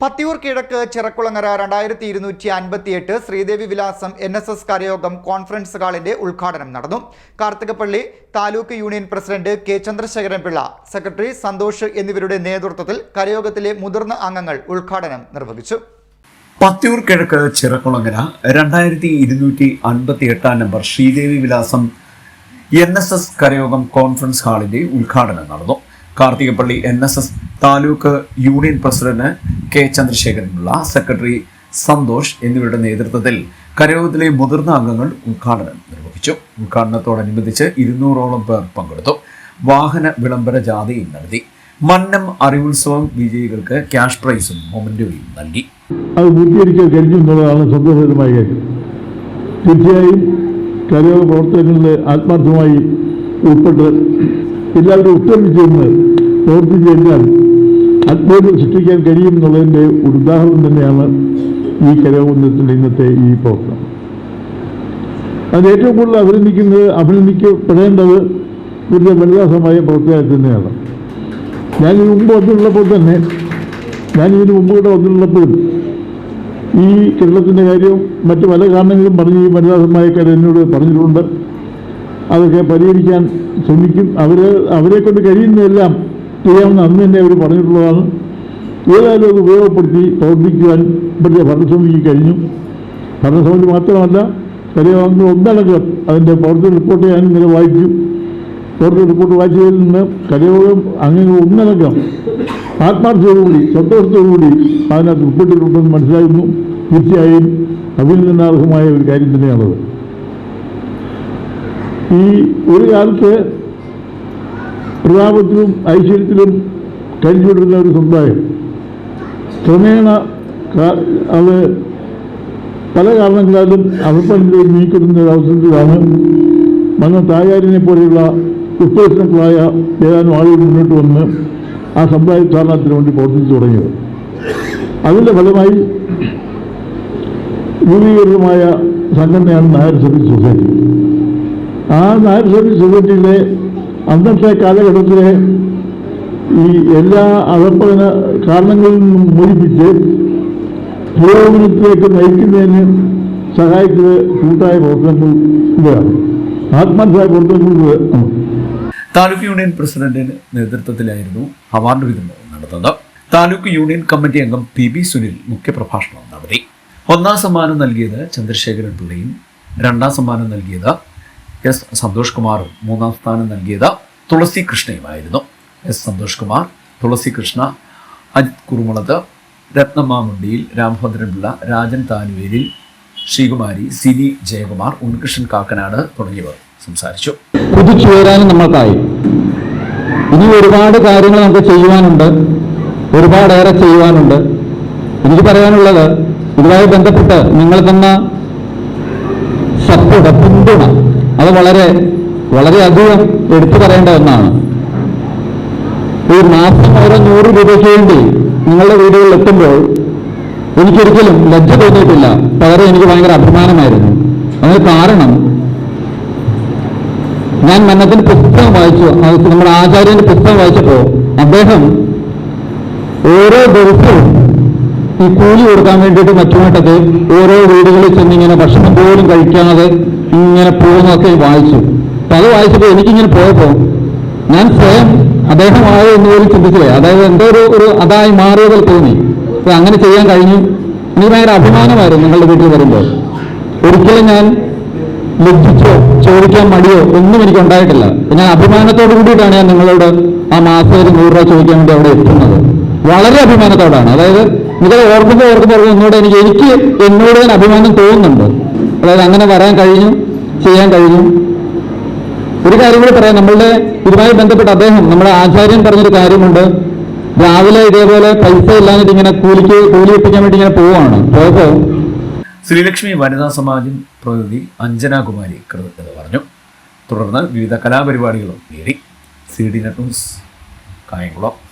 പത്തിയൂർ കിഴക്ക് ചിറക്കുളങ്ങര രണ്ടായിരത്തി ഇരുന്നൂറ്റി അൻപത്തിയെട്ട് Sreedevi Vilasam N S S Karayogam conference ഹാളിന്റെ ഉദ്ഘാടനം നടന്നു. Karthikappally taluk union president K Chandrasekharan Pillai secretary Santhosh എന്നിവരുടെ നേതൃത്വത്തിൽ കരയോഗത്തിലെ മുതിർന്ന അംഗങ്ങൾ ഉദ്ഘാടനം നിർവഹിച്ചു. പത്തിയൂർ കിഴക്ക് ചിറക്കുളങ്ങര രണ്ടായിരത്തി ഇരുന്നൂറ്റി അൻപത്തി എട്ടാം number Sreedevi Vilasam N S S Karayogam conference ഹാളിന്റെ ഉദ്ഘാടനം നടന്നു. Karthikappally N S S taluk union president K ചന്ദ്രശേഖരനുള്ള secretary Santhosh എന്നിവരുടെ നേതൃത്വത്തിൽ കരയോഗത്തിലെ മുതിർന്ന അംഗങ്ങൾ ഉദ്ഘാടനം നിർവഹിച്ചു. ഉദ്ഘാടനത്തോടനുബന്ധിച്ച് ഇരുന്നൂറോളം പേർ പങ്കെടുത്തു. വാഹന വിളംബര ജാഥയും നടത്തി. മന്നം അറിവുത്സവം വിജയികൾക്ക് ക്യാഷ് പ്രൈസും മൊമെന്റോയും നൽകി. അത് പൂർത്തീകരിക്കാൻ കഴിഞ്ഞു എന്നുള്ളതാണ് സന്തോഷകരമായ കാര്യം തീർച്ചയായും കരയോഗ പ്രവർത്തനങ്ങളിൽ ആത്മാർത്ഥമായി ഉൾപ്പെട്ട് എല്ലാവരും ഒത്തൊരുമിച്ച് പ്രവർത്തിച്ചു കഴിഞ്ഞാൽ അത്ഭുതം സൃഷ്ടിക്കാൻ കഴിയും എന്നുള്ളതിന്റെ ഒരു ഉദാഹരണം തന്നെയാണ് ഈ കരയോഗത്തിന്റെ ഇന്നത്തെ ഈ പ്രവർത്തനം അത് ഏറ്റവും കൂടുതൽ അഭിനന്ദിക്കുന്നത് അഭിനന്ദിക്കപ്പെടേണ്ടത് ഇവരുടെ വനിതാസമായ പ്രവർത്തകർ തന്നെയാണ്. ഞാൻ ഇതിന് മുമ്പ് വന്നിട്ടുള്ളപ്പോൾ തന്നെ ഞാൻ ഇതിന് മുമ്പ് കൂടെ വന്നിട്ടുള്ളപ്പോഴും ഈ കേരളത്തിന്റെ കാര്യവും മറ്റു പല കാരണങ്ങളും പറഞ്ഞ് ഈ വനിതാസമായക്കാർ എന്നോട് പറഞ്ഞിട്ടുണ്ട്. അതൊക്കെ പരിഹരിക്കാൻ ശ്രമിക്കും. അവർ അവരെ കൊണ്ട് കഴിയുന്നതെല്ലാം ചെയ്യാമെന്ന് അന്ന് തന്നെ അവർ പറഞ്ഞിട്ടുള്ളതാണ്. ഏതായാലും അത് ഉപയോഗപ്പെടുത്തി പ്രവർത്തിക്കുവാൻ ഇവിടുത്തെ ഭരണസമിതിക്ക് കഴിഞ്ഞു. ഭരണസമിതി മാത്രമല്ല ചെറിയ ഒന്നടങ്കം അതിന്റെ പ്രവർത്തന റിപ്പോർട്ട് ഞാൻ ഇന്നലെ വായിച്ചു. പ്രവർത്തന റിപ്പോർട്ട് വായിച്ചതിൽ നിന്ന് കരയോഗം അങ്ങനെ ഒന്നടങ്കം ആത്മാർത്ഥതയോടുകൂടി സന്തോഷത്തോടുകൂടി അതിനകത്ത് ഉൾപ്പെട്ടിട്ടുണ്ടെന്ന് മനസ്സിലായിരുന്നു തീർച്ചയായും അഭിനന്ദനാർഹമായ ഒരു കാര്യം തന്നെയാണത്. ഈ ഒരു കാലത്ത് പ്രതാപത്തിലും ഐശ്വര്യത്തിലും കഴിഞ്ഞുകൊണ്ടിരുന്ന ഒരു സമുദായം ക്രമേണ അത് പല കാരണങ്ങളാലും അഭിപ്രായത്തിലേക്ക് നീക്കുന്ന ഒരു അവസരത്തിലാണ് മന്ന തായാരിനെ പോലെയുള്ള ഉത്പ്രശ്നങ്ങളായ ഏതാനും ആളുകൾ മുന്നോട്ട് വന്ന് ആ സമുദായ ഉദ്ധാരണത്തിന് വേണ്ടി പ്രവർത്തിച്ചു തുടങ്ങിയത്. അതിന്റെ ഫലമായി രൂപീകൃതമായ സംഘടനയാണ് നായർ സർവീസ് സൊസൈറ്റി. ആ നായർ സർവീസ് സൊസൈറ്റിയിലെ അന്നത്തെ കാലഘട്ടത്തിലെ ഈ എല്ലാ അധപ്പതന കാരണങ്ങളിൽ നിന്നും മോചിപ്പിച്ച് പുരോഗമനത്തിലേക്ക് നയിക്കുന്നതിന് സഹായിച്ചത് കൂട്ടായ പ്രവർത്തനങ്ങൾ ഇവരാണ്. ആത്മാർത്ഥമായ പ്രവർത്തനങ്ങൾ താലൂക്ക് യൂണിയൻ പ്രസിഡന്റിന് നേതൃത്വത്തിലായിരുന്നു അവാർഡ് വിതരണം നടന്നത്. താലൂക്ക് യൂണിയൻ കമ്മിറ്റി അംഗം പി ബി സുനിൽ മുഖ്യപ്രഭാഷണം നടത്തി. ഒന്നാം സമ്മാനം നൽകിയത് ചന്ദ്രശേഖരൻ പിള്ളയും രണ്ടാം സമ്മാനം നൽകിയത് എസ് സന്തോഷ് കുമാറും മൂന്നാം സ്ഥാനം നൽകിയത് തുളസി കൃഷ്ണയുമായിരുന്നു എസ് സന്തോഷ് കുമാർ തുളസി കൃഷ്ണ അജിത് കുറുമുളത്ത് രത്നമാമുണ്ടിയിൽ രാമഭദ്രൻ പിള്ള രാജൻ താനുവേലിൽ ശ്രീകുമാരി സിനി ജയകുമാർ ഉണ്ണികൃഷ്ണൻ കാക്കനാട് തുടങ്ങിയവർ സംസാരിച്ചു. കുതിച്ചുയരാനും നമ്മൾക്കായി. ഇനി ഒരുപാട് കാര്യങ്ങൾ നമുക്ക് ചെയ്യുവാനുണ്ട്. ഒരുപാടേറെ ചെയ്യുവാനുണ്ട്. എനിക്ക് പറയാനുള്ളത് ഇതുമായി ബന്ധപ്പെട്ട് നിങ്ങൾ തന്ന സപ്പോർട്ട് പിന്തുണ അത് വളരെ വളരെയധികം എടുത്തു പറയേണ്ട ഒന്നാണ്. ഈ മാസം ഓരോ നൂറ് രൂപയ്ക്ക് വേണ്ടി നിങ്ങളുടെ വീടുകളിൽ എത്തുമ്പോൾ എനിക്കൊരിക്കലും ലജ്ജ തോന്നിയിട്ടില്ല. പകരം എനിക്ക് ഭയങ്കര അഭിമാനമായിരുന്നു. അതിന് കാരണം ഞാൻ മന്നത്തിന്റെ പുസ്തകം വായിച്ചു. നമ്മുടെ ആചാര്യന്റെ പുസ്തകം വായിച്ചപ്പോൾ അദ്ദേഹം ഓരോ ദിവസവും ഈ കൂലി കൊടുക്കാൻ വേണ്ടിയിട്ട് മറ്റുമായിട്ടൊക്കെ ഓരോ വീടുകളിൽ ചെന്നിങ്ങനെ ഭക്ഷണം പോലും കഴിക്കാതെ ഇങ്ങനെ പോകുന്നതൊക്കെ വായിച്ചു. അപ്പൊ അത് വായിച്ചപ്പോൾ എനിക്കിങ്ങനെ പോയപ്പോൾ ഞാൻ സ്വയം അദ്ദേഹമായോ എന്ന് പോലും ചിന്തിച്ചില്ലേ. അതായത് എന്തോ ഒരു ഒരു അതായി മാറിയതിൽ തോന്നി. അപ്പൊ അങ്ങനെ ചെയ്യാൻ കഴിഞ്ഞു. എനിക്ക് ഭയങ്കര അഭിമാനമായിരുന്നു നിങ്ങളുടെ വീട്ടിൽ വരുമ്പോൾ. ഒരിക്കലും ഞാൻ ലജ്ജിച്ചോ ചോദിക്കാൻ മടിയോ ഒന്നും എനിക്ക് ഉണ്ടായിട്ടില്ല. ഞാൻ അഭിമാനത്തോട് കൂടിയിട്ടാണ് ഞാൻ നിങ്ങളോട് ആ മാസം ഒരു നൂറ് രൂപ ചോദിക്കാൻ വേണ്ടി അവിടെ എത്തുന്നത്. വളരെ അഭിമാനത്തോടാണ്. അതായത് നിങ്ങളെ ഓർക്കുമ്പോൾ ഓർക്കുമ്പോൾ ഒന്നുകൂടെ എനിക്ക് എനിക്ക് എന്നോട് തന്നെ അഭിമാനം തോന്നുന്നുണ്ട്. അതായത് അങ്ങനെ വരാൻ കഴിഞ്ഞു ചെയ്യാൻ കഴിഞ്ഞു. ഒരു കാര്യം കൂടി പറയാം. നമ്മളുടെ ഇതുമായി ബന്ധപ്പെട്ട് അദ്ദേഹം നമ്മുടെ ആചാര്യൻ പറഞ്ഞൊരു കാര്യമുണ്ട്. രാവിലെ ഇതേപോലെ പൈസ ഇല്ലാഞ്ഞിട്ട് ഇങ്ങനെ കൂലിക്ക് കൂലി ഒപ്പിക്കാൻ വേണ്ടി ഇങ്ങനെ പോവാണ് പോയപ്പോ ശ്രീലക്ഷ്മി വനിതാ സമാജം പ്രതിനിധി അഞ്ജന കുമാരി കൃതജ്ഞത പറഞ്ഞു. തുടർന്ന് വിവിധ കലാപരിപാടികളും നേടി. C D net news Kayamkulam.